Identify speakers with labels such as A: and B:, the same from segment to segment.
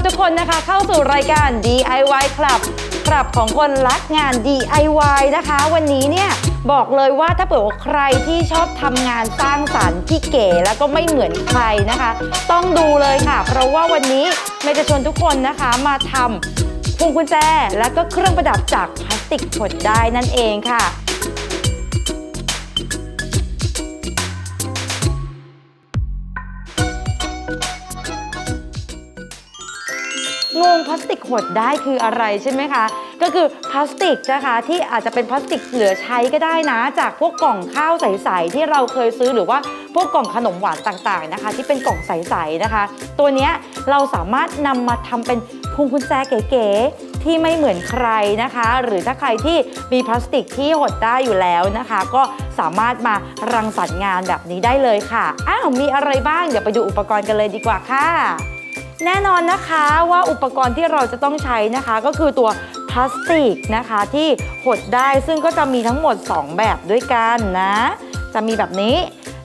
A: รับทุกคนนะคะเข้าสู่รายการ DIY Club คลับของคนรักงาน DIY นะคะ วันนี้เนี่ยบอกเลยว่าถ้าเผื่อว่าใครที่ชอบทำงานสร้างสรรค์ที่เก๋แล้วก็ไม่เหมือนใครนะคะ ต้องดูเลยค่ะ เพราะว่าวันนี้เมย์จะชวนทุกคนนะคะมาทำพวงกุญแจ และก็เครื่องประดับจากพลาสติกผดได้นั่นเองค่ะ งงพลาสติกหดได้คืออะไรใช่ไหมคะ ก็คือพลาสติกนะคะที่อาจจะเป็นพลาสติกเหลือใช้ก็ได้นะ จากพวกกล่องข้าวใสๆที่เราเคยซื้อหรือว่าพวกกล่องขนมหวานต่างๆนะคะ ที่เป็นกล่องใสๆนะคะ ตัวนี้เราสามารถนำมาทำเป็นพวงกุญแจเก๋ๆที่ไม่เหมือนใครนะคะ หรือถ้าใครที่มีพลาสติกที่หดได้อยู่แล้วนะคะ ก็สามารถมารังสรรค์งานแบบนี้ได้เลยค่ะอ้าวมีอะไรบ้างเดี๋ยวไปดูอุปกรณ์กันเลยดีกว่าค่ะ แน่นอนนะคะว่าอุปกรณ์ที่เราจะต้องใช้นะคะก็คือตัวพลาสติกนะคะที่หดได้ซึ่งก็จะมีทั้งหมด 2 แบบด้วยกันนะ จะมีแบบนี้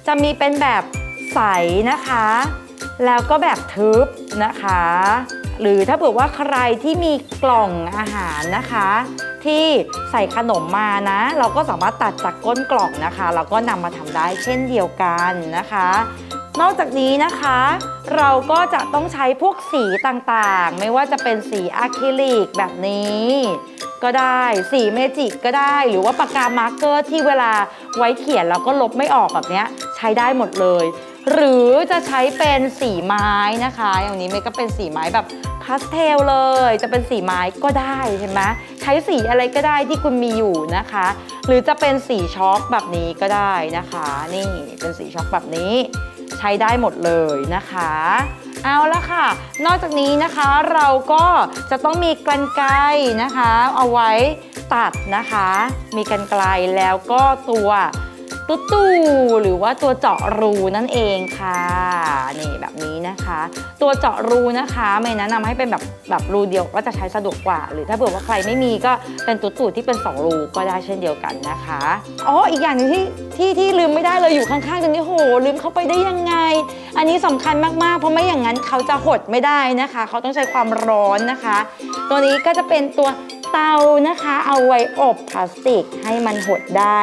A: จะมีเป็นแบบใสนะคะ แล้วก็แบบทึบนะคะ หรือถ้าเผื่อว่าใครที่มีกล่องอาหารนะคะ ที่ใส่ขนมมานะ เราก็สามารถตัดจากก้นกล่องนะคะแล้วก็นำมาทำได้เช่นเดียวกันนะคะ นอกจากนี้นะคะ เราก็จะต้องใช้พวกสีต่างๆ ไม่ว่าจะเป็นสีอะคริลิกแบบนี้ ก็ได้สีเมจิกก็ได้ หรือว่าปากกามาร์กเกอร์ที่เวลาไว้เขียนแล้วก็ลบไม่ออกแบบนี้ใช้ได้หมดเลย หรือจะใช้เป็นสีไม้นะคะ อย่างนี้เมก็เป็นสีไม้แบบพาสเทลเลย จะเป็นสีไม้ก็ได้เห็นไหมใช้สีอะไรก็ได้ที่คุณมีอยู่นะคะ หรือจะเป็นสีช็อกแบบนี้ก็ได้นะคะ นี่เป็นสีช็อกแบบนี้ ใช้ได้หมดเลยนะคะ เอาละค่ะ นอกจากนี้นะคะเราก็จะต้องมีกรรไกรนะคะ เอาไว้ตัดนะคะ มีกรรไกรแล้วก็ตัว ตุ๊ตู่หรือว่าตัวเจาะรูนั่นเองค่ะนี่แบบนี้นะคะ ตัวเจาะรูนะคะไม่แนะนำให้เป็นแบบแบบรูเดียวก็จะใช้สะดวกกว่า หรือถ้าเผื่อว่าใครไม่มีก็เป็นตุ๊ตู่ที่เป็นสองรูก็ได้เช่นเดียวกันนะคะอ๋ออีกอย่างหนึงที่ที่ที่ลืมไม่ได้เลยอยู่ข้างๆตรงนี้โหลืมเข้าไปได้ยังไง อันนี้สำคัญมากๆ เพราะไม่อย่างนั้นเขาจะหดไม่ได้นะคะ เขาต้องใช้ความร้อนนะคะ ตัวนี้ก็จะเป็นตัวเตานะคะ เอาไว้อบพลาสติกให้มันหดได้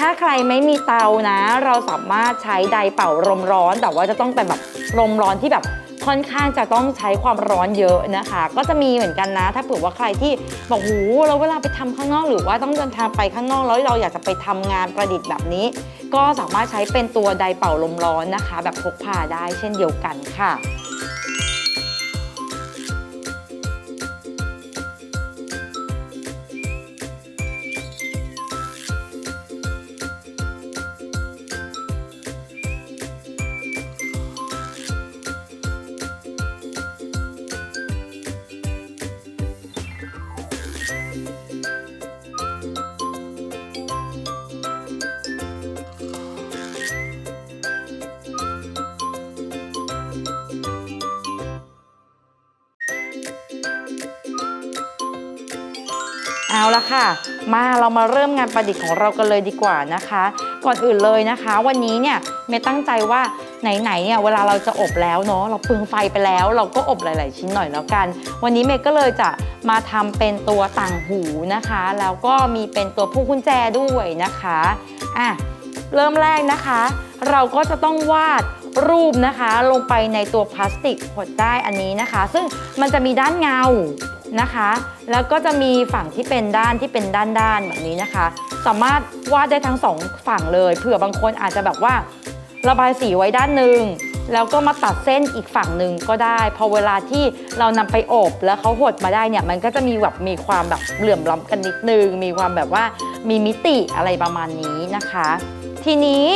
A: ถ้าใครไม่มีเตานะ เราสามารถใช้ไดร์เป่าลมร้อน แต่ว่าจะต้องเป็นแบบลมร้อนที่แบบค่อนข้างจะต้องใช้ความร้อนเยอะนะคะ ก็จะมีเหมือนกันนะ ถ้าเผื่อว่าใครที่บอกหูเราเวลาไปทำข้างนอกหรือว่าต้องเดินทางไปข้างนอกแล้วเราอยากจะไปทำงานประดิษฐ์แบบนี้ ก็สามารถใช้เป็นตัวไดร์เป่าลมร้อนนะคะ แบบพกพาได้เช่นเดียวกันค่ะ ค่ะ มาเรามาเริ่มงานประดิษฐ์ของเรากันเลยดีกว่านะคะ ก่อนอื่นเลยนะคะ วันนี้เนี่ยเมย์ตั้งใจว่าไหนๆเนี่ยเวลาเราจะอบแล้วเนาะเราปึงไฟไปแล้ว เราก็อบหลาย ๆ ชิ้นหน่อยแล้วกัน วันนี้เมย์ก็เลยจะมาทำเป็นตัวต่างหูนะคะ แล้วก็มีเป็นตัวผู้กุญแจด้วยนะคะอะเริ่มแรกนะคะ เราก็จะต้องวาดรูปนะคะลงไปในตัวพลาสติกหดได้อันนี้นะคะ ซึ่งมันจะมีด้านเงา นะคะ แล้วก็จะมีฝั่งที่เป็นด้านที่เป็นด้านๆแบบนี้นะคะ สามารถวาดได้ทั้งสองฝั่งเลยเผื่อบางคนอาจจะแบบว่า ระบายสีไว้ด้านหนึ่งแล้วก็มาตัดเส้นอีกฝั่งหนึ่งก็ได้ พอเวลาที่เรานำไปอบแล้วเขาหดมาได้เนี่ยมันก็จะมีแบบมีความแบบเหลื่อมล้ำกันนิดนึง มีความแบบว่ามีมิติอะไรประมาณนี้นะคะ ทีนี้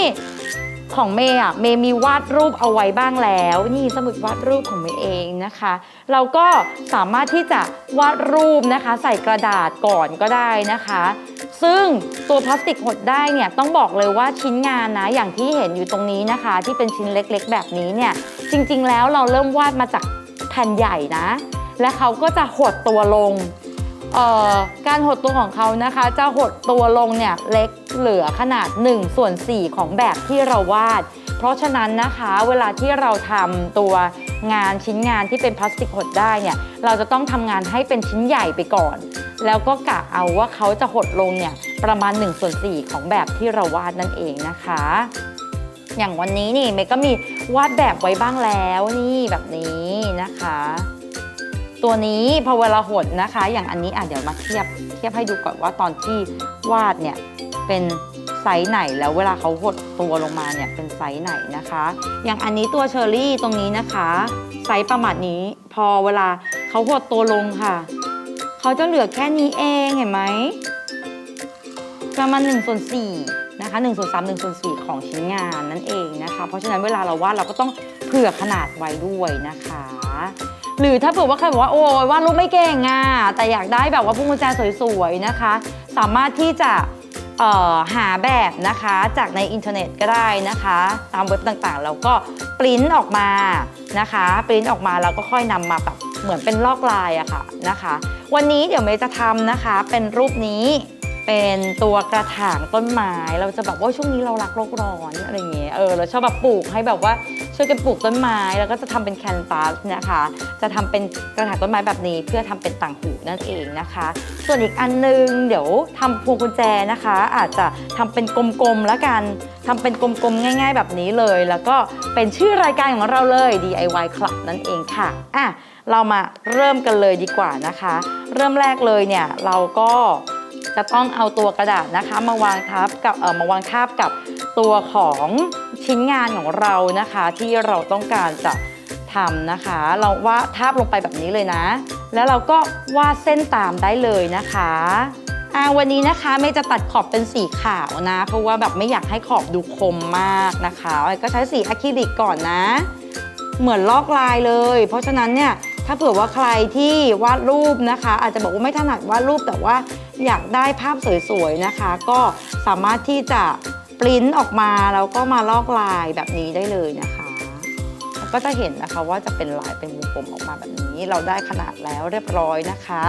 A: ของเมย์อะเมย์มีวาดรูปเอาไว้บ้างแล้ว นี่สมุดวาดรูปของเมย์เองนะคะ เราก็สามารถที่จะวาดรูปนะคะ ใส่กระดาษก่อนก็ได้นะคะ ซึ่งตัวพลาสติกหดได้เนี่ยต้องบอกเลยว่าชิ้นงานนะอย่างที่เห็นอยู่ตรงนี้นะคะ ที่เป็นชิ้นเล็กๆ แบบนี้เนี่ยจริง ๆ แล้วเราเริ่มวาดมาจากแผ่นใหญ่นะ และเขาก็จะหดตัวลง การหดตัวของเขานะคะ จะหดตัวลงเนี่ยเล็กเหลือขนาด1ส่วน4ของแบบที่เราวาด เพราะฉะนั้นนะคะเวลาที่เราทำตัวงานชิ้นงานที่เป็นพลาสติกหดได้เนี่ยเราจะต้องทำงานให้เป็นชิ้นใหญ่ไปก่อน แล้วก็กะเอาว่าเขาจะหดลงเนี่ยประมาณ1ส่วน4ของแบบที่เราวาดนั่นเองนะคะ อย่างวันนี้นี่เมย์ก็มีวาดแบบไว้บ้างแล้วนี่แบบนี้นะคะ ตัวนี้พอเวลาหดนะคะ อย่างอันนี้อะเดี๋ยวมาเทียบเทียบให้ดูก่อนว่าตอนที่วาดเนี่ยเป็นไซส์ไหนแล้วเวลาเขาหดตัวลงมาเนี่ยเป็นไซส์ไหนนะคะ อย่างอันนี้ตัวเชอรี่ตรงนี้นะคะไซส์ประมาณนี้ พอเวลาเขาหดตัวลงค่ะเขาจะเหลือแค่นี้เองเห็นไหมประมาณ1ส่วน4นะคะ1ส่วน3 1ส่วน4ของชิ้นงานนั่นเองนะคะ เพราะฉะนั้นเวลาเราวาดเราก็ต้องเผื่อขนาดไว้ด้วยนะคะ หรือถ้าเผื่อว่าใครบอกว่าโอ้ยวาดรูปไม่เก่งอะแต่อยากได้แบบว่าพวงกุญแจสวยๆนะคะ สามารถที่จะหาแบบนะคะจากในอินเทอร์เน็ตก็ได้นะคะ ตามเว็บต่างๆ แล้วก็ปริ้นออกมานะคะปริ้นออกมาแล้วก็ค่อยนำมาแบบเหมือนเป็นลอกลายอะค่ะนะคะ วันนี้เดี๋ยวเมย์จะทำนะคะเป็นรูปนี้ เป็นตัวกระถางต้นไม้เราจะแบบว่าช่วงนี้เรารักโลกร้อนอะไรเงี้ยเออเราชอบแบบปลูกให้แบบว่าช่วยกันปลูกต้นไม้แล้วก็จะทำเป็นแคนวาสนะคะ จะทำเป็นกระถางต้นไม้แบบนี้เพื่อทำเป็นต่างหูนั่นเองนะคะ ส่วนอีกอันนึงเดี๋ยวทำพวงกุญแจนะคะ อาจจะทำเป็นกลมๆแล้วกันทำเป็นกลมๆง่าย ๆ แบบนี้เลย แล้วก็เป็นชื่อรายการของเราเลย DIY Club นั่นเองค่ะอะเรามาเริ่มกันเลยดีกว่านะคะ เริ่มแรกเลยเนี่ยเราก็ จะต้องเอาตัวกระดาษนะคะมาวางทับกับเออมาวางทาบกับตัวของชิ้นงานของเรานะคะ ที่เราต้องการจะทำนะคะ เราวาดทาบลงไปแบบนี้เลยนะ แล้วเราก็วาดเส้นตามได้เลยนะคะอ่าวันนี้นะคะไม่จะตัดขอบเป็นสีขาวนะ เพราะว่าแบบไม่อยากให้ขอบดูคมมากนะคะก็ใช้สีอะคริลิกก่อนนะ เหมือนลอกลายเลย เพราะฉะนั้นเนี่ยถ้าเผื่อว่าใครที่วาดรูปนะคะ อาจจะบอกว่าไม่ถนัดวาดรูปแต่ว่า อยากได้ภาพสวยๆนะคะ ก็สามารถที่จะปริ้นออกมาแล้วก็มาลอกลายแบบนี้ได้เลยนะคะก็จะเห็นนะคะว่าจะเป็นลายเป็นวงกลมออกมาแบบนี้ เราได้ขนาดแล้วเรียบร้อยนะคะ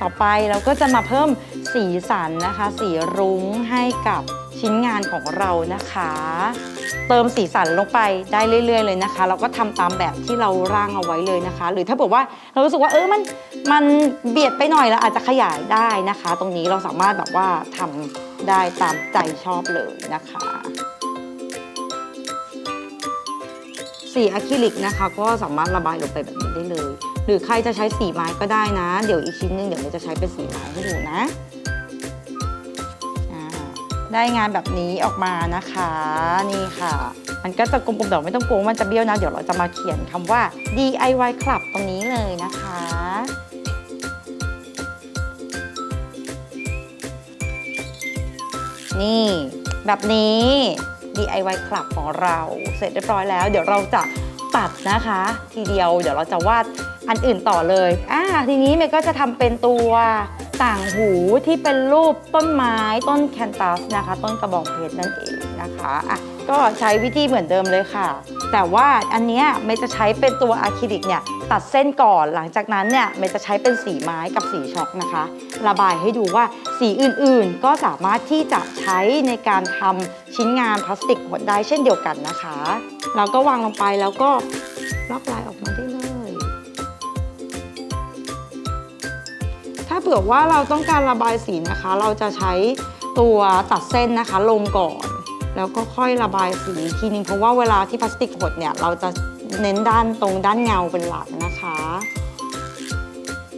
A: ต่อไปเราก็จะมาเพิ่มสีสันนะคะ สีรุ้งให้กับ ชิ้นงานของเรานะคะ เติมสีสันลงไปได้เรื่อย ๆ เลยนะคะ เราก็ทำตามแบบที่เราร่างเอาไว้เลยนะคะ หรือถ้าบอกว่าเรารู้สึกว่าเออมันมันเบียดไปหน่อยเราอาจจะขยายได้นะคะ ตรงนี้เราสามารถแบบว่าทำได้ตามใจชอบเลยนะคะ สีอะคริลิกนะคะ ก็สามารถระบายลงไปแบบนี้ได้เลย หรือใครจะใช้สีไม้ก็ได้นะ เดี๋ยวอีกชิ้นหนึงเดี๋ยวเราจะใช้เป็นสีไม้ให้ดูนะ ได้งานแบบนี้ออกมานะคะ นี่ค่ะ มันก็จะกลมๆแต่ไม่ต้องกลัวมันจะเบี้ยวนะ เดี๋ยวเราจะมาเขียนคำว่า DIY Club ตรงนี้เลยนะคะนี่แบบนี้ DIY Club ของเราเสร็จเรียบร้อยแล้ว เดี๋ยวเราจะตัดนะคะ ทีเดียวเดี๋ยวเราจะวาดอันอื่นต่อเลยอ่าทีนี้เมย์ก็จะทำเป็นตัว ต่างหูที่เป็นรูปต้นไม้ต้นแคนตัสนะคะ ต้นกระบองเพชรนั่นเองนะคะอะก็ใช้วิธีเหมือนเดิมเลยค่ะ แต่ว่าอันเนี้ยเมย์จะใช้เป็นตัวอะคริลิกเนี่ยตัดเส้นก่อนหลังจากนั้นเนี่ยเมย์จะใช้เป็นสีไม้กับสีช็อกนะคะ ระบายให้ดูว่าสีอื่นๆ ก็สามารถที่จะใช้ในการทำชิ้นงานพลาสติกหดได้เช่นเดียวกันนะคะ เราก็วางลงไปแล้วก็ล็อกลายออก มาได้เลยถ้าเผื่อว่าเราต้องการระบายสีนะคะ เราจะใช้ตัวตัดเส้นนะคะลงก่อน แล้วก็ค่อยระบายสีทีนึงเพราะว่าเวลาที่พลาสติกหดเนี่ยเราจะเน้นด้านตรงด้านเงาเป็นหลักนะคะ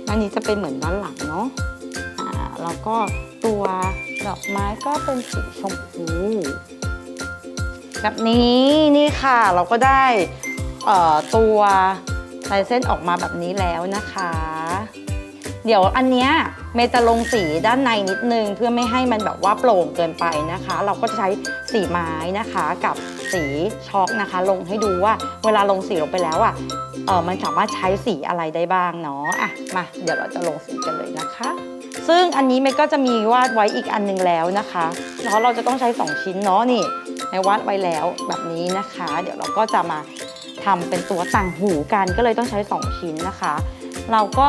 A: ในอันนี้จะเป็นเหมือนด้านหลังเนาะอ่าแล้วก็ตัวดอกไม้ก็เป็นสีชมพูแบบนี้นี่ค่ะเราก็ได้ตัวลายเส้นออกมาแบบนี้แล้วนะคะ เดี๋ยวอันเนี้ยเมย์จะลงสีด้านในนิดนึง เพื่อไม่ให้มันแบบว่าโปร่งเกินไปนะคะ เราก็จะใช้สีไม้นะคะกับสีช็อกนะคะ ลงให้ดูว่าเวลาลงสีลงไปแล้วอะเออมันสามารถใช้สีอะไรได้บ้างเนาะอะมาเดี๋ยวเราจะลงสีกันเลยนะคะ ซึ่งอันนี้เมย์ก็จะมีวาดไว้อีกอันหนึงแล้วนะคะแล้วเราจะต้องใช้ 2 ชิ้นเนาะนี่เมย์วาดไว้แล้วแบบนี้นะคะ เดี๋ยวเราก็จะมาทำเป็นตัวต่างหูกันก็เลยต้องใช้ 2 ชิ้นนะคะ เราก็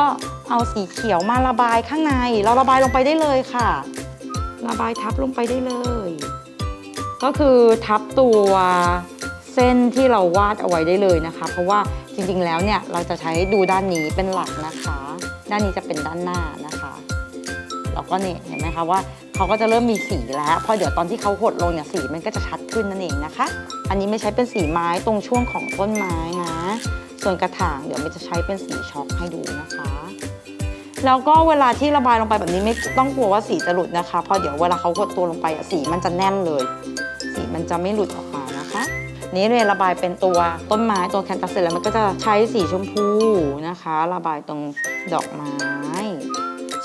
A: เอาสีเขียวมาระบายข้างใน เราระบายลงไปได้เลยค่ะ ระบายทับลงไปได้เลย ก็คือทับตัวเส้นที่เราวาดเอาไว้ได้เลยนะคะ เพราะว่าจริงๆแล้วเนี่ยเราจะใช้ดูด้านนี้เป็นหลักนะคะ ด้านนี้จะเป็นด้านหน้านะคะ เราก็เนี่ยเห็นไหมคะว่าเขาก็จะเริ่มมีสีแล้วพอเดี๋ยวตอนที่เขาหดลงเนี่ยสีมันก็จะชัดขึ้นนั่นเองนะคะ อันนี้ไม่ใช้เป็นสีไม้ตรงช่วงของต้นไม้นะ ส่วนกระถางเดี๋ยวไม่จะใช้เป็นสีช็อกให้ดูนะคะแล้วก็เวลาที่ระบายลงไปแบบนี้ไม่ต้องกลัวว่าสีจะหลุดนะคะเพราะเดี๋ยวเวลาเขากดตัวลงไปสีมันจะแน่นเลย สีมันจะไม่หลุดออกมานะคะ นี้เรยระบายเป็นตัวต้นไม้ตัวแคนตัสเสร็จแล้วมันก็จะใช้สีชมพูนะคะ ระบายตรงดอกไม้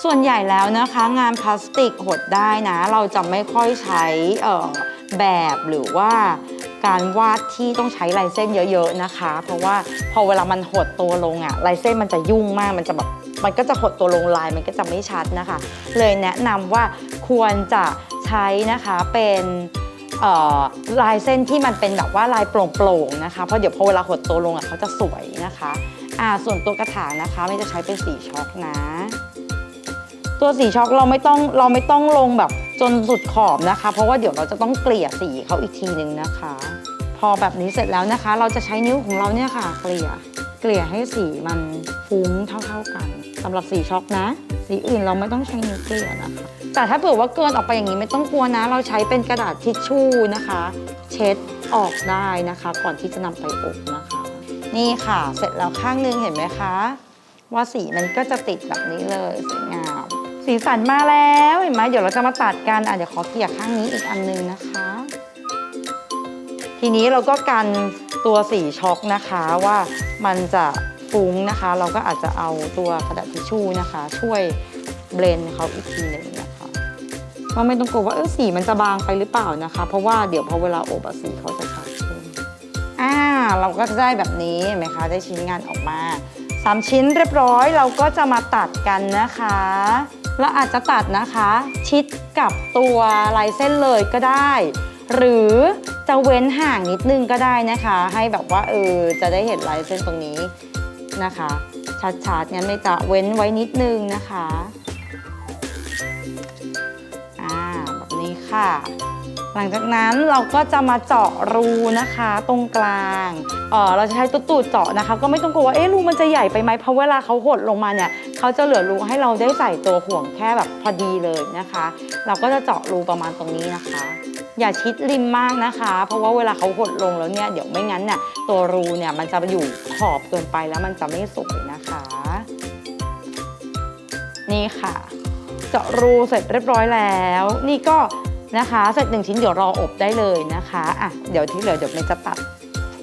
A: ส่วนใหญ่แล้วนะคะงานพลาสติกหดได้นะ เราจะไม่ค่อยใช้แบบหรือว่าการวาดที่ต้องใช้ลายเส้นเยอะ ๆนะคะ เพราะว่าพอเวลามันหดตัวลงอะลายเส้นมันจะยุ่งมากมันจะแบบมันก็จะหดตัวลงลายมันก็จะไม่ชัดนะคะ เลยแนะนำว่าควรจะใช้นะคะเป็นลายเส้นที่มันเป็นแบบว่าลายโปร่งๆนะคะ เพราะเดี๋ยวพอเวลาหดตัวลงอะเขาจะสวยนะคะ อ่าส่วนตัวกระถางนะคะไม่จะใช้เป็นสีช็อกนะ ตัวสีช็อกเราไม่ต้องเราไม่ต้องลงแบบจนสุดขอบนะคะ เพราะว่าเดี๋ยวเราจะต้องเกลี่ยสีเขาอีกทีหนึ่งนะคะ พอแบบนี้เสร็จแล้วนะคะ เราจะใช้นิ้วของเราเนี่ยค่ะ เกลี่ยเกลี่ยให้สีมันฟุ้งเท่า ๆกันสำหรับสีช็อกนะ สีอื่นเราไม่ต้องใช้นิ้วเกลี่ยนะคะแต่ถ้าเผื่อว่าเกินออกไปอย่างนี้ไม่ต้องกลัวนะ เราใช้เป็นกระดาษทิชชู่นะคะ เช็ดออกได้นะคะ ก่อนที่จะนำไปอบนะคะ นี่ค่ะเสร็จแล้วข้างนึงเห็นไหมคะ ว่าสีมันก็จะติดแบบนี้เลยสวยงาม สีสันมาแล้วเห็นไหมเดี๋ยวเราจะมาตัดกันอะเดี๋ยวขอเกี่ยข้างนี้อีกอันนึงนะคะ ทีนี้เราก็กันตัวสีช็อกนะคะว่ามันจะฟุ้งนะคะ เราก็อาจจะเอาตัวกระดาษทิชชู่นะคะ ช่วยเบลนเขาอีกทีหนึ่งนะคะก็ไม่ต้องกลัวว่าเออสีมันจะบางไปหรือเปล่านะคะ เพราะว่าเดี๋ยวพอเวลาอบสีเขาจะชัดขึ้นอ่าเราก็จะได้แบบนี้เห็นไหมคะได้ชิ้นงานออกมาสามชิ้นเรียบร้อยเราก็จะมาตัดกันนะคะ แล้วอาจจะตัดนะคะ ชิดกับตัวลายเส้นเลยก็ได้ หรือจะเว้นห่างนิดนึงก็ได้นะคะ ให้แบบว่าเออจะได้เห็นลายเส้นตรงนี้นะคะ ชัดๆงั้นไม่จะเว้นไว้นิดนึงนะคะอ่าแบบนี้ค่ะ หลังจากนั้นเราก็จะมาเจาะรูนะคะตรงกลางเออเราจะใช้ตุ๊ดตูดเจาะนะคะ ก็ไม่ต้องกลัวว่าเอ๊ะรูมันจะใหญ่ไปไหมเพราะเวลาเขาหดลงมาเนี่ยเขาจะเหลือรูให้เราได้ใส่ตัวห่วงแค่แบบพอดีเลยนะคะ เราก็จะเจาะรูประมาณตรงนี้นะคะ อย่าชิดริมมากนะคะ เพราะว่าเวลาเขาหดลงแล้วเนี่ยเดี๋ยวไม่งั้นเนี่ยตัวรูเนี่ยมันจะอยู่ขอบเกินไปแล้วมันจะไม่สวยนะคะ นี่ค่ะ เจาะรูเสร็จเรียบร้อยแล้ว นี่ก็ นะคะ เสร็จหนึ่งชิ้นเดี๋ยวรออบได้เลยนะคะอะเดี๋ยวที่เหลือเดี๋ยวเมย์จะตัด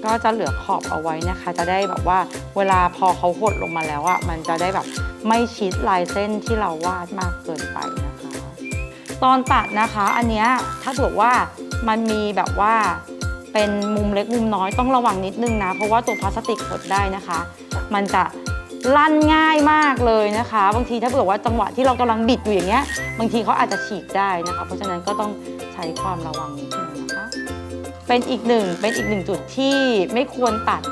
A: ก็จะเหลือขอบเอาไว้นะคะ จะได้แบบว่าเวลาพอเขาหดลงมาแล้วอะมันจะได้แบบไม่ชิดลายเส้นที่เราวาดมากเกินไปนะคะ ตอนตัดนะคะ อันเนี้ยถ้าเผื่อว่ามันมีแบบว่าเป็นมุมเล็กมุมน้อยต้องระวังนิดนึงนะ เพราะว่าตัวพลาสติกหดได้นะคะ มันจะ ลั่นง่ายมากเลยนะคะ บางทีถ้าเผื่อว่าจังหวะที่เรากำลังบิดอยู่อย่างเงี้ย บางทีเขาอาจจะฉีกได้นะคะ เพราะฉะนั้นก็ต้องใช้ความระวังนิดนึงนะคะ เป็นอีกหนึ่งเป็นอีกหนึ่งจุดที่ไม่ควรตัด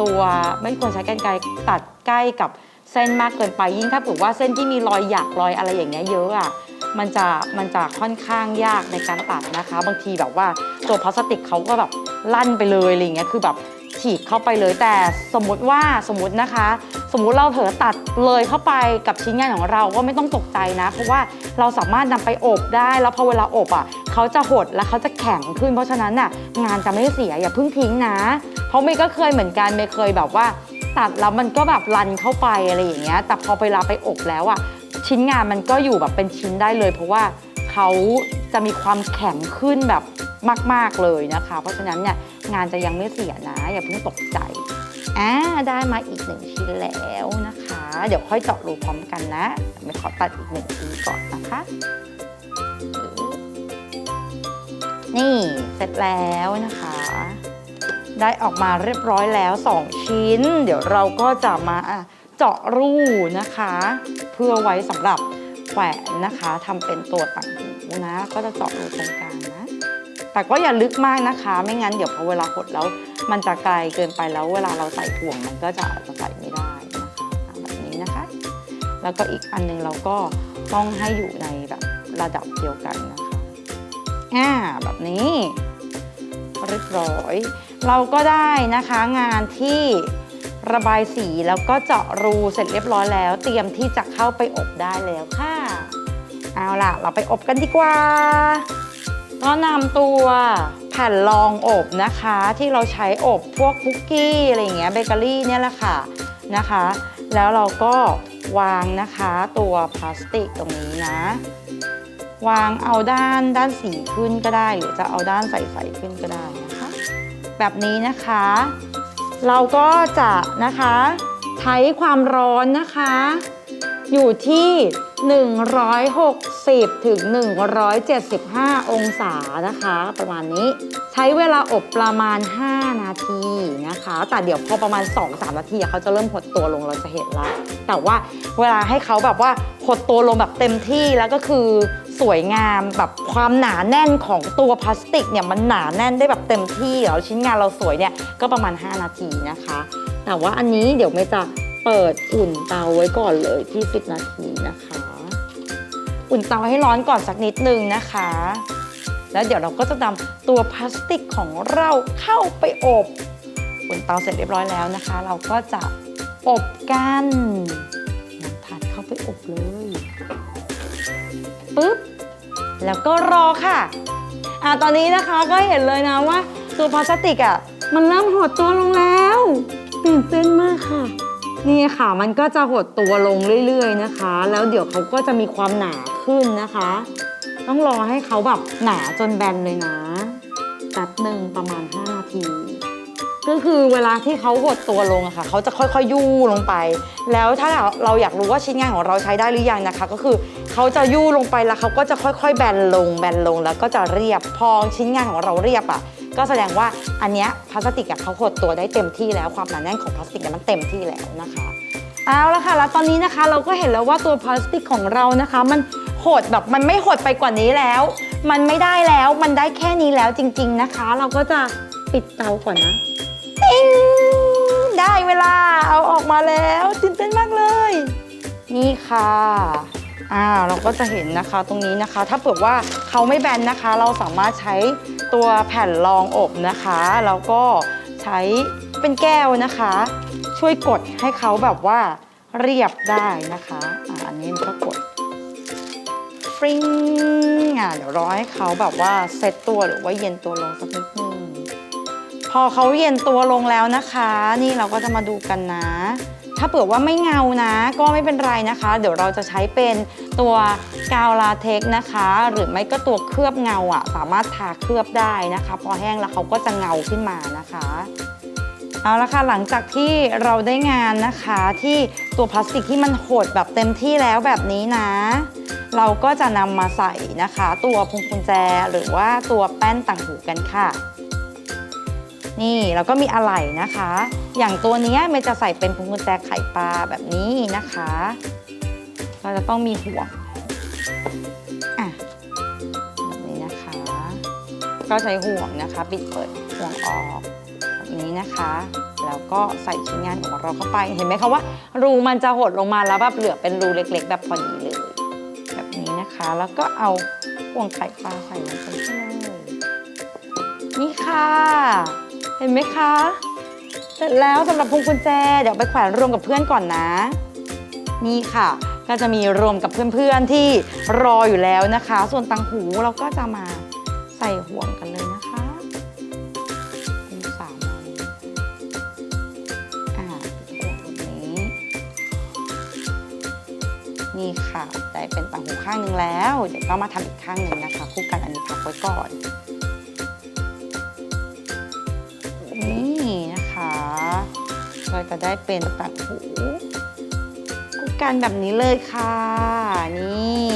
A: ตัวไม่ควรใช้กรรไกรตัดใกล้กับเส้นมากเกินไปยิ่งถ้าเผื่อว่าเส้นที่มีรอยหยักรอยอะไรอย่างเงี้ยเยอะอะมันจะมันจะค่อนข้างยากในการตัดนะคะ บางทีแบบว่าตัวพลาสติกเขาก็แบบลั่นไปเลยอะไรเงี้ยคือแบบ ฉีกเข้าไปเลยแต่สมมุติว่าสมมตินะคะ สมมุติเราเผลอตัดเลยเข้าไปกับชิ้นงานของเราก็ไม่ต้องตกใจนะ เพราะว่าเราสามารถนำไปอบได้ แล้วพอเวลาอบอะเขาจะหดและเขาจะแข็งขึ้น เพราะฉะนั้นน่ะงานจะไม่เสียอย่าเพิ่งทิ้งนะ เพราะเมย์ก็เคยเหมือนกันเมย์เคยแบบว่า ตัดแล้วมันก็แบบรันเข้าไปอะไรอย่างเงี้ยแต่พอเวลาไปอบแล้วอะชิ้นงานมันก็อยู่แบบเป็นชิ้นได้เลย เพราะว่าเขาจะมีความแข็งขึ้นแบบ มาก ๆ เลยนะคะ เพราะฉะนั้นเนี่ยงานจะยังไม่เสียนะ อย่าเพิ่งตกใจอ่าได้มาอีกหนึ่งชิ้นแล้วนะคะ เดี๋ยวค่อยเจาะรูพร้อมกันนะไม่ขอตัดอีกหนึ่งชิ้นก่อนนะคะ นี่เสร็จแล้วนะคะ ได้ออกมาเรียบร้อยแล้ว 2 ชิ้น เดี๋ยวเราก็จะมาเจาะรูนะคะ เพื่อไว้สำหรับแขวนนะคะทำเป็นตัวต่างหูนะ ก็จะเจาะรูตรงกลางน แต่ก็อย่าลึกมากนะคะ ไม่งั้นเดี๋ยวพอเวลาหดแล้ว มันจะไกลเกินไปแล้วเวลาเราใส่ห่วงมันก็จะอาจจะใส่ไม่ได้นะคะแบบนี้นะคะ แล้วก็อีกอันหนึงเราก็ต้องให้อยู่ในแบบระดับเดียวกันนะคะอ่าแบบนี้เรียบร้อย เราก็ได้นะคะงานที่ระบายสีแล้วก็เจาะรูเสร็จเรียบร้อยแล้ว เตรียมที่จะเข้าไปอบได้แล้วค่ะ เอาล่ะ เราไปอบกันดีกว่า ก็นำตัวแผ่นรองอบนะคะ ที่เราใช้อบพวกคุกกี้อะไรอย่างเงี้ยเบเกอรี่เนี่ยแหละค่ะนะคะ แล้วเราก็วางนะคะตัวพลาสติกตรงนี้นะ วางเอาด้านด้านสีขึ้นก็ได้ หรือจะเอาด้านใสๆขึ้นก็ได้นะคะ แบบนี้นะคะ เราก็จะนะคะใช้ความร้อนนะคะ อยู่ที่ 160ถึง175 องศานะคะ ประมาณนี้ใช้เวลาอบประมาณ 5 นาทีนะคะ แต่เดี๋ยวพอประมาณ 2-3 นาทีเขาจะเริ่มหดตัวลงเราจะเห็นแล้วแต่ว่าเวลาให้เขาแบบว่าหดตัวลงแบบเต็มที่แล้วก็คือสวยงามแบบความหนาแน่นของตัวพลาสติกเนี่ยมันหนาแน่นได้แบบเต็มที่แล้วชิ้นงานเราสวยเนี่ยก็ประมาณ 5 นาทีนะคะ แต่ว่าอันนี้เดี๋ยวไม่จะ เปิดอุ่นเตาไว้ก่อนเลยที่10นาทีนะคะ อุ่นเตาให้ร้อนก่อนสักนิดนึงนะคะ แล้วเดี๋ยวเราก็จะนำตัวพลาสติกของเราเข้าไปอบ อุ่นเตาเสร็จเรียบร้อยแล้วนะคะ เราก็จะอบกันนำถาดเข้าไปอบเลยปึ๊บแล้วก็รอค่ะอ่าตอนนี้นะคะก็เห็นเลยนะว่าตัวพลาสติกอะมันเริ่มหดตัวลงแล้ว ตื่นเต้นมากค่ะ นี่ค่ะมันก็จะหดตัวลงเรื่อยๆนะคะ แล้วเดี๋ยวเขาก็จะมีความหนาขึ้นนะคะ ต้องรอให้เขาแบบหนาจนแบนเลยนะแป๊บหนึ่งประมาณ 5 นาที ก็คือเวลาที่เขาหดตัวลงอะค่ะเขาจะค่อยๆยู่ลงไป แล้วถ้าเราอยากรู้ว่าชิ้นงานของเราใช้ได้หรือยังนะคะ ก็คือเขาจะยู่ลงไปแล้วเขาก็จะค่อย ๆ แบนลงแบนลงแล้วก็จะเรียบพอชิ้นงานของเราเรียบอะก็แสดงว่าอันเนี้ยพลาสติกอะเขาหดตัวได้เต็มที่แล้วความหนาแน่นของพลาสติกเนี่ยมันเต็มที่แล้วนะคะเอาละค่ะแล้วตอนนี้นะคะเราก็เห็นแล้วว่าตัวพลาสติกของเรานะคะ มันหดแบบมันไม่หดไปกว่านี้แล้ว มันไม่ได้แล้วมันได้แค่นี้แล้วจริง ๆนะคะ เราก็จะปิดเตาก่อนนะิงได้เวลาเอาออกมาแล้วตื่นเต้นมากเลย นี่ค่ะอ้าเราก็จะเห็นนะคะตรงนี้นะคะ ถ้าเผื่อว่าเขาไม่แบนนะคะ เราสามารถใช้ตัวแผ่นรองอบนะคะแล้วก็ใช้เป็นแก้วนะคะ ช่วยกดให้เขาแบบว่าเรียบได้นะคะอ่าอันนี้มันก็กดฟริ้งอะเดี๋ยวรอให้เขาแบบว่าเซตตัวหรือว่าเย็นตัวลงสักนิดนึง พอเขาเย็นตัวลงแล้วนะคะ นี่เราก็จะมาดูกันนะ ถ้าเผื่อว่าไม่เงานะ ก็ไม่เป็นไรนะคะ เดี๋ยวเราจะใช้เป็นตัวกาวลาเท็กนะคะ หรือไม่ก็ตัวเคลือบเงาอะ่ะ สามารถทาเคลือบได้นะคะ พอแห้งแล้วเขาก็จะเงาขึ้นมานะคะเอาละค่ะหลังจากที่เราได้งานนะคะที่ตัวพลาสติกที่มันหดแบบเต็มที่แล้วแบบนี้นะ เราก็จะนำมาใส่นะคะ ตัวพวงกุญแจหรือว่าตัวแป้นต่างหูกันค่ะ นี่แล้วก็มีอะไหล่นะคะ อย่างตัวนี้เมย์จะใส่เป็นพวงกุญแจไข่ปลาแบบนี้นะคะ เราจะต้องมีห่วงอะแบบนี้นะคะ ก็ใช้ห่วงนะคะปิดเปิดห่วงออกแบบนี้นะคะ แล้วก็ใส่ชิ้นงานของเราเข้าไปเห็นไหมคะว่า รูมันจะหดลงมาแล้วแบบเหลือเป็นรูเล็ก ๆ แบบพอดีเลย แบบนี้นะคะ แล้วก็เอาห่วงไข่ปลาใส่ลงไปข้างในนี่ค่ะ เห็นไหมคะ เสร็จแล้วสำหรับพวงกุญแจ เดี๋ยวไปแขวนรวมกับเพื่อนก่อนนะ นี่ค่ะ ก็จะมีรวมกับเพื่อนๆที่รออยู่แล้วนะคะ ส่วนตังหูเราก็จะมาใส่ห่วงกันเลยนะคะเป็นสามอ่าห่วงแบบนี้ นี่ค่ะได้เป็นต่างหูข้างหนึ่งแล้ว เดี๋ยวก็มาทำอีกข้างหนึ่งนะคะ คู่กันอันนี้พักไว้ก่อน เราจะได้เป็นต่างหูคู่กันแบบนี้เลยค่ะ นี่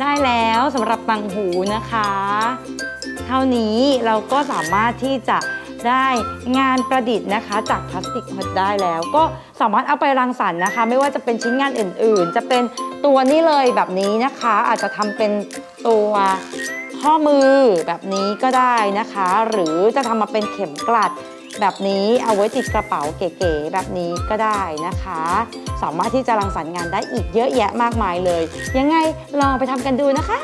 A: ได้แล้วสำหรับต่างหูนะคะ เท่านี้เราก็สามารถที่จะได้งานประดิษฐ์นะคะ จากพลาสติกฮอได้แล้ว ก็สามารถเอาไปรังสรรค์นะคะ ไม่ว่าจะเป็นชิ้นงานอื่น ๆ จะเป็นตัวนี้เลยแบบนี้นะคะ อาจจะทำเป็นตัวข้อมือแบบนี้ก็ได้นะคะ หรือจะทำมาเป็นเข็มกลัด แบบนี้เอาไว้ติดกระเป๋าเก๋ๆแบบนี้ก็ได้นะคะ สามารถที่จะรังสรรค์งานได้อีกเยอะแยะมากมายเลย ยังไงลองไปทำกันดูนะคะ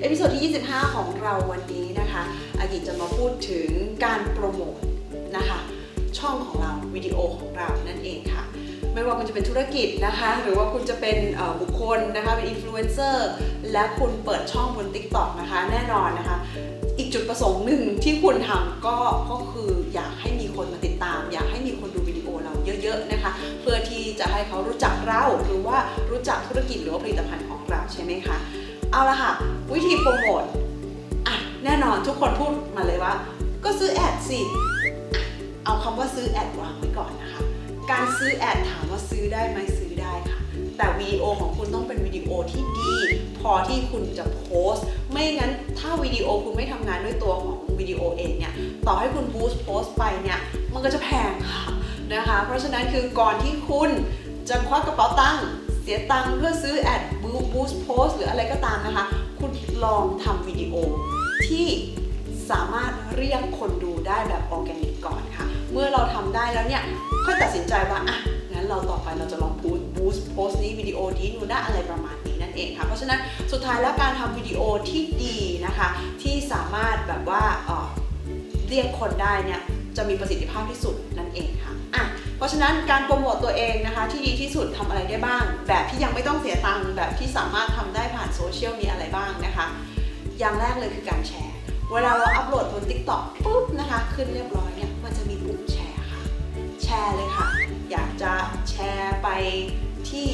B: เอพิโซดที่ 25 ของเราวันนี้นะคะอากิจะมาพูดถึงการโปรโมทนะคะช่องของเราวิดีโอของเรานั่นเองค่ะ ไม่ว่าคุณจะเป็นธุรกิจนะคะ หรือว่าคุณจะเป็นบุคคลนะคะเป็นอินฟลูเอนเซอร์และคุณเปิดช่องบน TikTok นะคะ แน่นอนนะคะ อีกจุดประสงค์หนึ่งที่คุณทำก็ก็คืออยากให้มีคนมาติดตาม อยากให้มีคนดูวิดีโอเราเยอะๆนะคะ เพื่อที่จะให้เขารู้จักเราหรือว่ารู้จักธุรกิจหรือว่าผลิตภัณฑ์ของเราใช่ไหมคะ เอาละค่ะ วิธีโปรโมทอะแน่นอนทุกคนพูดมาเลยว่า ก็ซื้อแอดสิเอาคำว่าซื้อแอดวางไว้ก่อนนะคะ การซื้อแอดถามว่าซื้อได้ไหมซื้อได้ค่ะ แต่วิดีโอของคุณต้องเป็นวิดีโอที่ดี พอที่คุณจะโพสต์ ไม่งั้นถ้าวิดีโอคุณไม่ทำงานด้วยตัวของวิดีโอเองเนี่ยต่อให้คุณบูสต์โพสต์ไปเนี่ยมันก็จะแพงค่ะนะคะ เพราะฉะนั้นคือก่อนที่คุณจะควักกระเป๋าตังค์เสียตังค์เพื่อซื้อแอด บูสต์โพสหรืออะไรก็ตามนะคะ คุณลองทำวิดีโอที่สามารถเรียกคนดูได้แบบออร์แกนิกก่อนค่ะ เมื่อเราทำได้แล้วเนี่ยค่อยตัดสินใจว่าอะงั้นเราต่อไปเราจะลองบูสต์บูสต์โพสนี้วิดีโอนี้นูนได้อะไรประมาณนี้นั่นเองค่ะ เพราะฉะนั้นสุดท้ายแล้วการทำวิดีโอที่ดีนะคะ ที่สามารถแบบว่าเรียกคนได้เนี่ยจะมีประสิทธิภาพที่สุดนั่นเองค่ะ เพราะฉะนั้นการโปรโมตตัวเองนะคะ ที่ดีที่สุดทำอะไรได้บ้าง แบบที่ยังไม่ต้องเสียตังค์แบบที่สามารถทำได้ผ่านโซเชียลมีอะไรบ้างนะคะ อย่างแรกเลยคือการแชร์ เวลาเราอัปโหลดบน TikTok ปุ๊บนะคะ ขึ้นเรียบร้อยเนี่ยมันจะมีปุ่มแชร์ค่ะ แชร์เลยค่ะ อยากจะแชร์ไปที่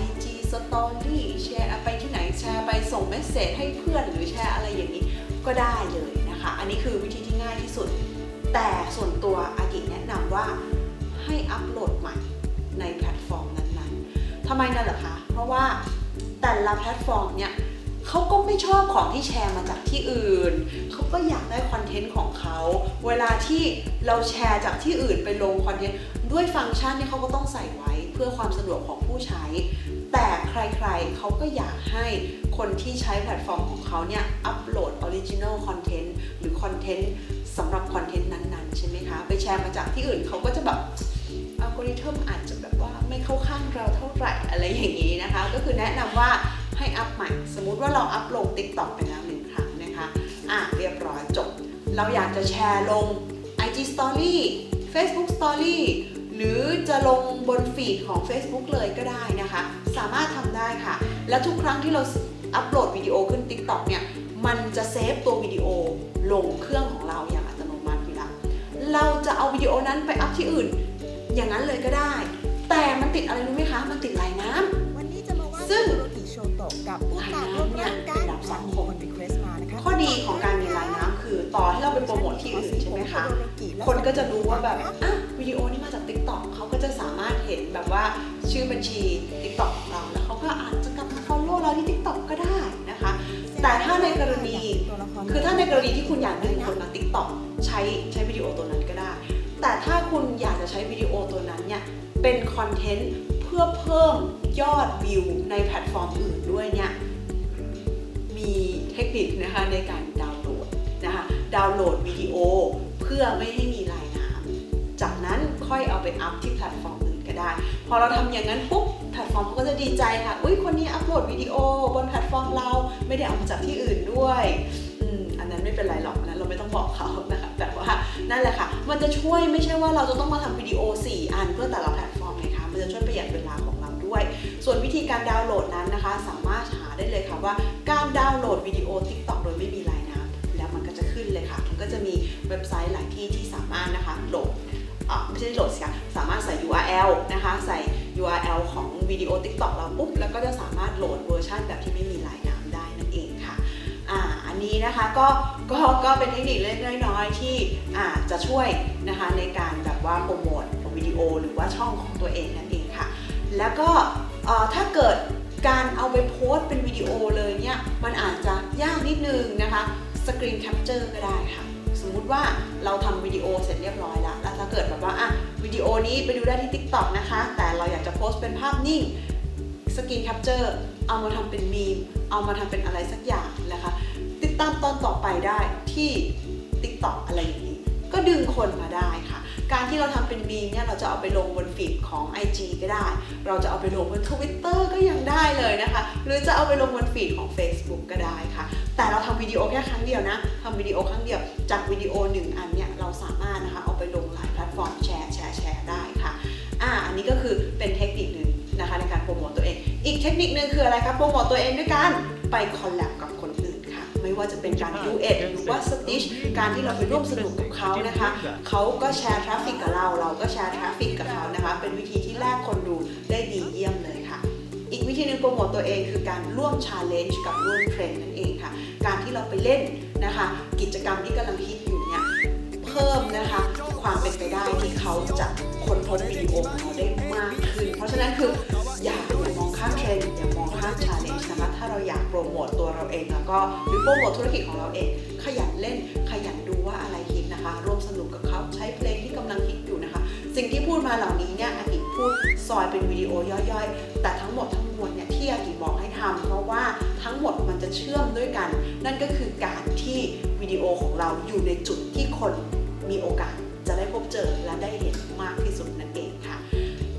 B: IG Story แชร์ไปที่ไหนแชร์ไปส่งเมสเซจให้เพื่อนหรือแชร์อะไรอย่างนี้ก็ได้เลยนะคะ อันนี้คือวิธีที่ง่ายที่สุด แต่ส่วนตัวอากิแนะนำว่า อัปโหลดใหม่ในแพลตฟอร์มนั้นๆทำไมนั่นเหรอคะ เพราะว่าแต่ละแพลตฟอร์มเนี่ยเขาก็ไม่ชอบของที่แชร์มาจากที่อื่น เขาก็อยากได้คอนเทนต์ของเขา เวลาที่เราแชร์จากที่อื่นไปลงคอนเทนต์ด้วยฟังก์ชันที่เขาก็ต้องใส่ไว้เพื่อความสะดวกของผู้ใช้ แต่ใครๆเขาก็อยากให้คนที่ใช้แพลตฟอร์มของเขาเนี่ยอัปโหลดออริจิน l ลคอนเทนต์หรือคอนเทนต์สำหรับคอนเทนต์นั้นๆ ใช่ไหมคะ ไปแชร์มาจากที่อื่นเขาก็จะแบบ กอริทึมอาจจะแบบว่าไม่เข้าข้างเราเท่าไหร่อะไรอย่างนี้นะคะ ก็คือแนะนำว่าให้อัพใหม่ สมมุติว่าเราอัพลง TikTok ไปแล้วหนึ่งครั้งนะคะอะเรียบร้อยจบ เราอยากจะแชร์ลง IG Story Facebook Story หรือจะลงบนฟีดของ Facebook เลยก็ได้นะคะ สามารถทำได้ค่ะ และทุกครั้งที่เราอัปโหลดวิดีโอขึ้น TikTok เนี่ย มันจะเซฟตัววิดีโอลงเครื่องของเราอย่างอัตโนมัติอยู่แล้วเราจะเอาวิดีโอนั้นไปอัพที่อื่น อย่างนั้นเลยก็ได้ แต่มันติดอะไรรู้ไหมคะ มันติดลายน้ำ
C: วันนี้จะมาว่า
B: ซึ่ง
C: โรกิโชโตะกับผู้การร่วมร่างกัน
B: ระดับสังคม
C: มีคนรีเควสมานะคะ
B: ข้อดีของการมีลายน้ำคือต่อให้เราไปโปรโมทที่อื่นใช่ไหมคะ คนก็จะรู้ว่าแบบอะวิดีโอนี้มาจาก TikTok เขาก็จะสามารถเห็นแบบว่าชื่อบัญชี TikTok ของเราแล้วเขาก็อาจจะกลับมา follow เราที่ TikTok ก็ได้นะคะ แต่ถ้าในกรณี คือถ้าในกรณีที่คุณอยากดึงคนมา TikTok ใช้ใช้วิดีโอตัวนั้นก็ได้ แต่ถ้าคุณอยากจะใช้วิดีโอตัวนั้นเนี่ยเป็นคอนเทนต์เพื่อเพิ่มยอดวิวในแพลตฟอร์มอื่นด้วยเนี่ยมีเทคนิคนะคะในการดาวน์โหลดนะคะดาวน์โหลดวิดีโอเพื่อไม่ให้มีลายน้ำจากนั้นค่อยเอาไปอัพที่แพลตฟอร์มอื่นก็ได้ พอเราทำอย่างนั้นปุ๊บแพลตฟอร์มเขาก็จะดีใจค่ะอุ้ยคนนี้อัพโหลดวิดีโอบนแพลตฟอร์มเราไม่ได้เอามาจากที่อื่นด้วยอืมอันนั้นไม่เป็นไรหรอกนนั้นเราไม่ต้องบอกเขานะคะ ว่านั่นแหละค่ะ มันจะช่วยไม่ใช่ว่าเราจะต้องมาทำวิดีโอ 4 อันเพื่อแต่ละแพลตฟอร์มไงคะมันจะช่วยประหยัดเวลาของเราด้วย ส่วนวิธีการดาวน์โหลดนั้นนะคะ สามารถหาได้เลยค่ะว่าการดาวน์โหลดวิดีโอ TikTok โดยไม่มีลายน้ำแล้วมันก็จะขึ้นเลยค่ะ มันก็จะมีเว็บไซต์หลายที่ที่สามารถนะคะโหลดไม่ใช่โหลดสิคะสามารถใส่ URL นะคะ ใส่ URL ของวิดีโอ TikTok เราปุ๊บ แล้วก็จะสามารถโหลดเวอร์ชันแบบที่ไม่มีลาย นี้นะคะก็ก็ก็เป็นเทคนิคเล็กๆน้อยๆที่อาจจะช่วยนะคะในการแบบว่าโปรโมทวิดีโอหรือว่าช่องของตัวเองนั่นเองค่ะ แล้วก็ถ้าเกิดการเอาไปโพสต์เป็นวิดีโอเลยเนี่ยมันอาจจะยากนิดนึงนะคะสกรีนแคปเจอร์ก็ได้ค่ะ สมมุติว่าเราทำวิดีโอเสร็จเรียบร้อยแล้ว แล้วถ้าเกิดแบบว่าอะวิดีโอนี้ไปดูได้ที่ TikTok นะคะ แต่เราอยากจะโพสต์เป็นภาพนิ่งสกรีนแคปเจอร์เอามาทำเป็นมีม เอามาทำเป็นอะไรสักอย่างนะคะ ติดตามตอนต่อไปได้ที่ TikTok อะไรอย่างนี้ ก็ดึงคนมาได้ค่ะ การที่เราทำเป็นมีเนี่ยเราจะเอาไปลงบนฟีดของ IG ก็ได้ เราจะเอาไปลงบน Twitter ก็ยังได้เลยนะคะ หรือจะเอาไปลงบนฟีดของ Facebook ก็ได้ค่ะ แต่เราทำวิดีโอแค่ครั้งเดียวนะทำวิดีโอครั้งเดียว จากวิดีโอหนึ่งอันเนี่ยเราสามารถนะคะเอาไปลงหลายแพลตฟอร์มแชร์แชร์แชร์ได้ค่ะอ่าอันนี้ก็คือเป็นเทคนิคหนึ่งนะคะในการโปรโมตตัวเอง อีกเทคนิคหนึ่งคืออะไรครับโปรโมตตัวเองด้วยการไปคอลแลบกับ ไม่ว่าจะเป็นการดูเอ็ดหรือว่าสติชการที่เราไปร่วมสนุกกับเขานะคะเขาก็แชร์ทราฟฟิกกับเรา เราก็แชร์ทราฟฟิกกับเขานะคะเป็นวิธีที่แลกคนดูได้ดีเยี่ยมเลยค่ะอีกวิธีหนึ่งโปรโมตตัวเองคือการร่วมชาเลนจ์กับร่วมเทรนด์นั่นเองค่ะ การที่เราไปเล่นนะคะ กิจกรรมที่กำลังฮิตอยู่เนี่ย เพิ่มนะคะ ความเป็นไปได้ที่เขาจะค้นพบวิดีโอของเราได้ ก็หรือโปรโมทธุรกิจของเราเอง ขยันเล่นขยันดูว่าอะไรฮิตนะคะ ร่วมสนุกกับเขาใช้เพลงที่กำลังฮิตอยู่นะคะ สิ่งที่พูดมาเหล่านี้เนี่ยอากิพูดซอยเป็นวิดีโอย่อยๆ แต่ทั้งหมดทั้งมวลเนี่ยที่อากิบอกให้ทำเพราะว่าทั้งหมดมันจะเชื่อมด้วยกัน นั่นก็คือการที่วิดีโอของเราอยู่ในจุดที่คนมีโอกาสจะได้พบเจอและได้เห็นมากที่สุดนั่นเองค่ะ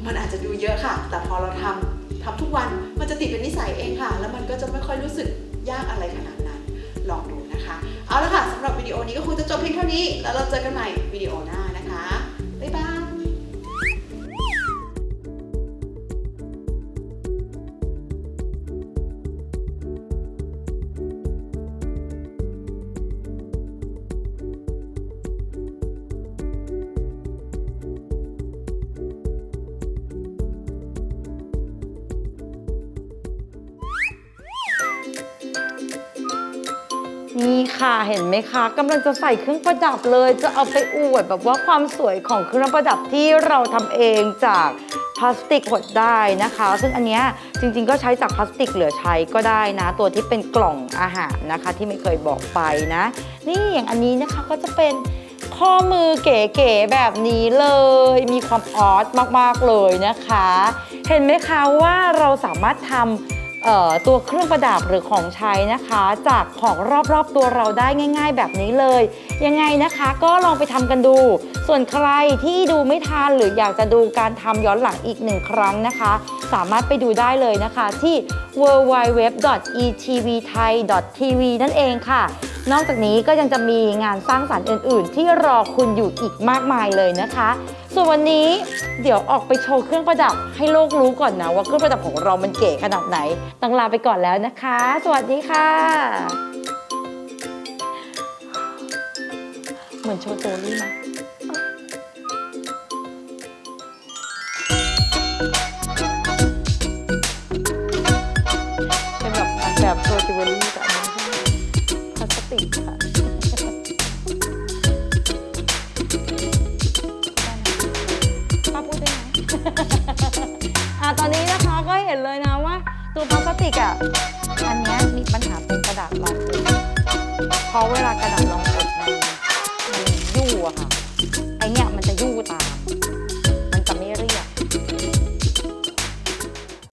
B: มันอาจจะดูเยอะค่ะ แต่พอเราทำทำทุกวันมันจะติดเป็นนิสัยเองค่ะ แล้วมันก็จะไม่ค่อยรู้สึก ยากอะไรขนาดนั้น ลองดูนะคะ เอาละค่ะสำหรับวิดีโอนี้ก็คงจะจบเพียงเท่านี้ แล้วเราเจอกันใหม่วิดีโอหน้า นี่ค่ะ
A: เห็นไหมคะกำลังจะใส่เครื่องประดับเลย จะเอาไปอวดแบบว่าความสวยของเครื่องประดับที่เราทำเองจากพลาสติกหดได้นะคะ ซึ่งอันเนี้ยจริงๆ ก็ใช้จากพลาสติกเหลือใช้ก็ได้นะ ตัวที่เป็นกล่องอาหารนะคะที่ไม่เคยบอกไปนะ นี่อย่างอันนี้นะคะก็จะเป็นข้อมือเก๋ๆแบบนี้เลย มีความออสมากๆเลยนะคะ เห็นไหมคะว่าเราสามารถทำ ตัวเครื่องประดับหรือของใช้นะคะ จากของรอบๆตัวเราได้ง่าย ๆ แบบนี้เลย ยังไงนะคะก็ลองไปทำกันดู ส่วนใครที่ดูไม่ทันหรืออยากจะดูการทำย้อนหลังอีกหนึ่งครั้งนะคะ สามารถไปดูได้เลยนะคะที่ www.etvthai.tv นั่นเองค่ะ นอกจากนี้ก็ยังจะมีงานสร้างสรรค์อื่น ๆ ที่รอคุณอยู่อีกมากมายเลยนะคะ ส่วนวันนี้เดี๋ยวออกไปโชว์เครื่องประดับ ให้โลกรู้ก่อนนะว่าเครื่องประดับของเรามันเก๋ขนาดไหนต้องลาไปก่อนแล้วนะคะ สวัสดีค่ะ เหมือนโชว์โจลี่ไหมเป็นแบบแบบโชว์จิวเวลรี่แต่อั ติกอะ อันเนี้ยมีปัญหาเป็นกระดาษรองเพราะเวลากระดาษรอง